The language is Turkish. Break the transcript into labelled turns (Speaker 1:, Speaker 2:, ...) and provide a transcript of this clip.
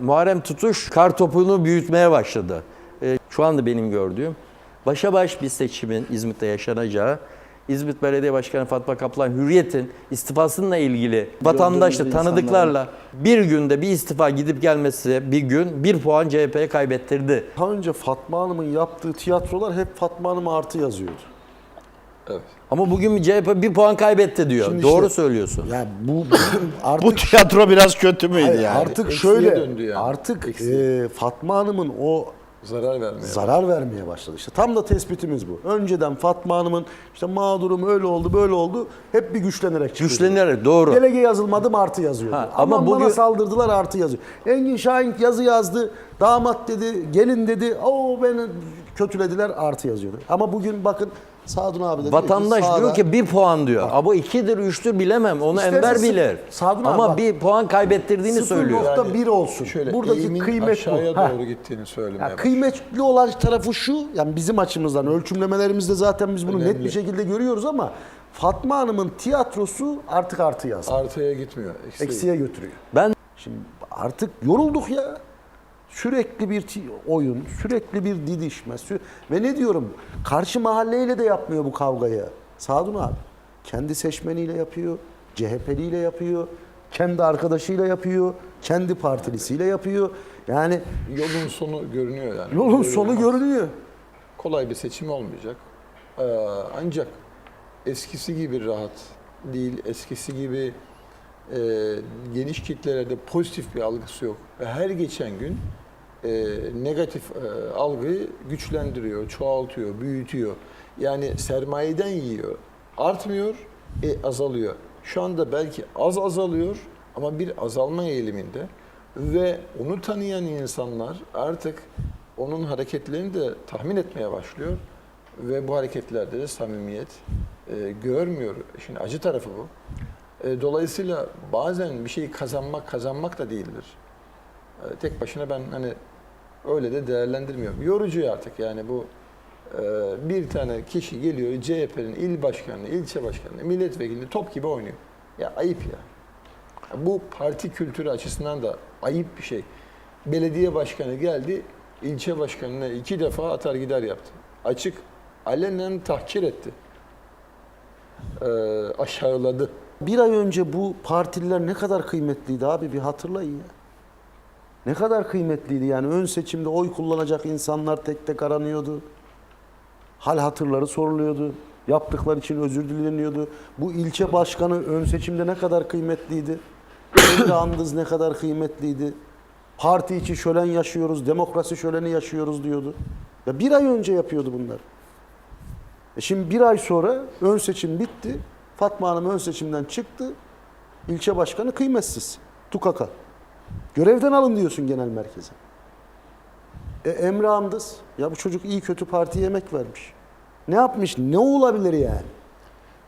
Speaker 1: Ee, Muharrem Tutuş kar topunu büyütmeye başladı. Ee, şu anda benim gördüğüm başa baş bir seçimin İzmit'te yaşanacağı İzmit Belediye Başkanı Fatma Kaplan Hürriyet'in istifasıyla ilgili vatandaşla, tanıdıklarla bir günde bir istifa gidip gelmesi bir gün bir puan CHP'ye kaybettirdi.
Speaker 2: Daha önce Fatma Hanım'ın yaptığı tiyatrolar hep Fatma Hanım'a artı yazıyordu.
Speaker 3: Evet.
Speaker 1: Ama bugün CHP bir puan kaybetti diyor.
Speaker 2: Şimdi
Speaker 1: Doğru
Speaker 2: işte-
Speaker 1: söylüyorsun.
Speaker 2: Yani bu, bu artık
Speaker 4: Bu tiyatro biraz kötü müydü
Speaker 2: Hayır,
Speaker 4: yani?
Speaker 2: artık
Speaker 3: Eksiye
Speaker 2: şöyle
Speaker 3: döndü yani.
Speaker 2: artık e, Fatma Hanım'ın o
Speaker 3: Zarar vermeye.
Speaker 2: zarar vermeye başladı. İşte tam da tespitimiz bu. Önceden Fatma Hanım'ın işte mağdurum öyle oldu böyle oldu hep bir güçlenerek çıkıyordu.
Speaker 1: Güçlenerek doğru.
Speaker 2: Delege yazılmadım artı yazıyordu.
Speaker 1: Ha,
Speaker 2: ama
Speaker 1: ama
Speaker 2: bana
Speaker 1: bugün-
Speaker 2: saldırdılar artı yazıyor. Engin Şahin yazı yazdı. Damat dedi, gelin dedi. O beni kötülediler artı yazıyordu. Ama bugün bakın Sadun abi de diyor ki,
Speaker 1: Vatandaş diyor ki bir puan diyor. Ama ikidir, üçtür bilemem. Onu
Speaker 2: İsterse
Speaker 1: Enver bilir.
Speaker 2: Sadun abi
Speaker 1: Ama
Speaker 2: bak.
Speaker 1: bir puan kaybettirdiğini söylüyor.
Speaker 2: 0.1 olsun.
Speaker 3: Şöyle
Speaker 2: Buradaki kıymet bu. Ha.
Speaker 3: doğru gittiğini söylemeye
Speaker 2: Ya kıymetli olan tarafı şu, yani bizim açımızdan ölçümlemelerimizde zaten biz bunu net
Speaker 3: Önemli.
Speaker 2: bir şekilde görüyoruz ama Fatma Hanım'ın tiyatrosu artık artı yaz.
Speaker 3: Artıya gitmiyor. Eksiye.
Speaker 2: Eksiye götürüyor.
Speaker 1: Ben
Speaker 2: Şimdi artık yorulduk ya. Sürekli bir oyun, sürekli bir didişme. sü- Ve ne diyorum? Karşı mahalleyle de yapmıyor bu kavgayı. Sadun abi. Kendi seçmeniyle yapıyor, CHP'liyle yapıyor, kendi arkadaşıyla yapıyor, kendi partilisiyle yapıyor. Yani
Speaker 3: Yolun sonu görünüyor yani.
Speaker 2: yolun
Speaker 3: Görüyor.
Speaker 2: sonu görünüyor.
Speaker 3: Kolay bir seçim olmayacak. Ee, ancak eskisi gibi rahat değil, eskisi gibi e, geniş kitlelerde pozitif bir algısı yok. Ve her geçen gün e, negatif e, algıyı güçlendiriyor, çoğaltıyor, büyütüyor. Yani sermayeden yiyor. Artmıyor, e, azalıyor. Şu anda belki az azalıyor ama bir azalma eğiliminde ve onu tanıyan insanlar artık onun hareketlerini de tahmin etmeye başlıyor ve bu hareketlerde de samimiyet e, görmüyor. Şimdi acı tarafı bu. E, dolayısıyla bazen bir şeyi kazanmak kazanmak da değildir. E, tek başına ben hani öyle de değerlendirmiyorum. Yorucu artık yani bu e, bir tane kişi geliyor CHP'nin il başkanı, ilçe başkanı, milletvekili top gibi oynuyor. Ya ayıp ya. Bu parti kültürü açısından da ayıp bir şey. Belediye başkanı geldi, ilçe başkanına iki defa atar gider yaptı. Açık, alenen tahkir etti. Ee, aşağıladı.
Speaker 2: Bir ay önce bu partililer ne kadar kıymetliydi abi bir hatırlayın ya. Ne kadar kıymetliydi yani ön seçimde oy kullanacak insanlar tek tek aranıyordu. Hal hatırları soruluyordu. Yaptıkları için özür dileniyordu. Bu ilçe başkanı ön seçimde ne kadar kıymetliydi. Emre Andız ne kadar kıymetliydi. Parti içi şölen yaşıyoruz, demokrasi şöleni yaşıyoruz diyordu. Ya bir ay önce yapıyordu bunlar. E şimdi bir ay sonra ön seçim bitti. Fatma Hanım ön seçimden çıktı. İlçe başkanı kıymetsiz. Tukaka. Görevden alın diyorsun genel merkeze. E Emre Andız. Ya bu çocuk iyi kötü partiye emek vermiş. Ne yapmış? Ne olabilir yani?